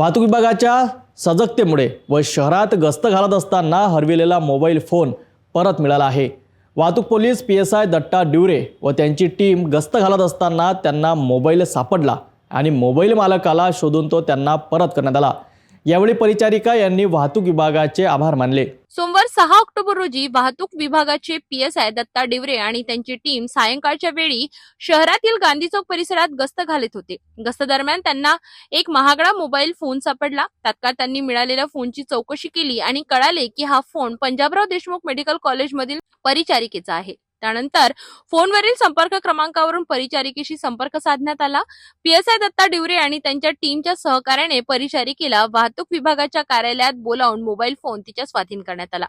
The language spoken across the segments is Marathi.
वाहतूक विभागाच्या सजगतेमुळे व शहरात गस्त घालत असताना हरविलेला मोबाईल फोन परत मिळाला आहे. वाहतूक police P S I Datta Dure व त्यांची टीम गस्त घालत असताना त्यांना मोबाईल सापडला आणि मोबाईल मालकाला शोधून तो त्यांना परत करण्यात आला. यावेळी परिचारिका यांनी वाहतूक विभागाचे आभार मानले. सोमवार सहा ऑक्टोबर रोजी वाहतूक विभागाचे पीएसआय दत्ता डिवरे आणि त्यांची टीम सायंकाळच्या वेळी शहरातील गांधी चौक परिसरात गस्त घालत होते. गस्त दरम्यान त्यांना एक महागडा मोबाईल फोन सापडला. तात्काळ त्यांनी मिळालेल्या फोनची चौकशी केली आणि कळाले की हा फोन पंजाबराव देशमुख मेडिकल कॉलेजमधील परिचारिकेचा आहे. त्यानंतर फोनवरील संपर्क क्रमांकावरून परिचारिकेशी संपर्क साधण्यात आला. पीएसआय दत्ता डिवरे आणि त्यांच्या टीमच्या सहकार्याने परिचारिकेला वाहतूक विभागाच्या कार्यालयात बोलावून मोबाईल फोन तिच्या स्वाधीन करण्यात आला.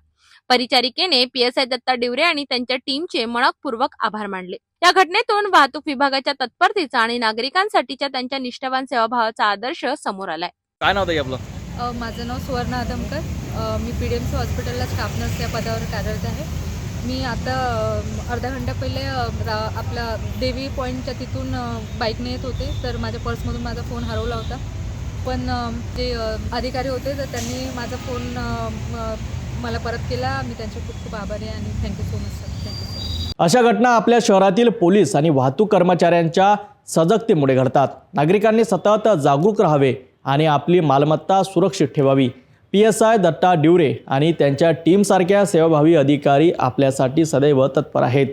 परिचारिकेने पीएसआय दत्ता डिवरे आणि त्यांच्या टीमचे मनपूर्वक आभार मानले. या घटनेतून वाहतूक विभागाच्या तत्परतेचा आणि नागरिकांसाठीच्या त्यांच्या निष्ठावान सेवाभावाचा आदर्श समोर आलाय. काय नाव आपलं? अ, माझं नाव सुवर्ण आदमकर. मी पी डी एम सी हॉस्पिटलला स्टाफ नर्स या पदावर कार्यरत आहे. मी आता अर्धा घंटा पहिले रा- आपला देवी पॉईंटच्या तिथून बाईकने येत होते. तर माझ्या पर्समधून माझा फोन हरवला होता. पण जे अधिकारी होते तर त्यांनी माझा फोन मला परत केला. मी त्यांचे खूप खूप आभारी आहे आणि thank you so much sir thank you so much अशा घटना आपल्या शहरातील पोलीस आणि वाहतूक कर्मचाऱ्यांच्या सजगतेमुळे घडतात. नागरिकांनी सतत जागरूक राहावे आणि आपली मालमत्ता सुरक्षित ठेवावी. P S I Datta Dure आणि त्यांच्या टीमसारख्या सेवाभावी अधिकारी आपल्यासाठी सदैव तत्पर आहेत.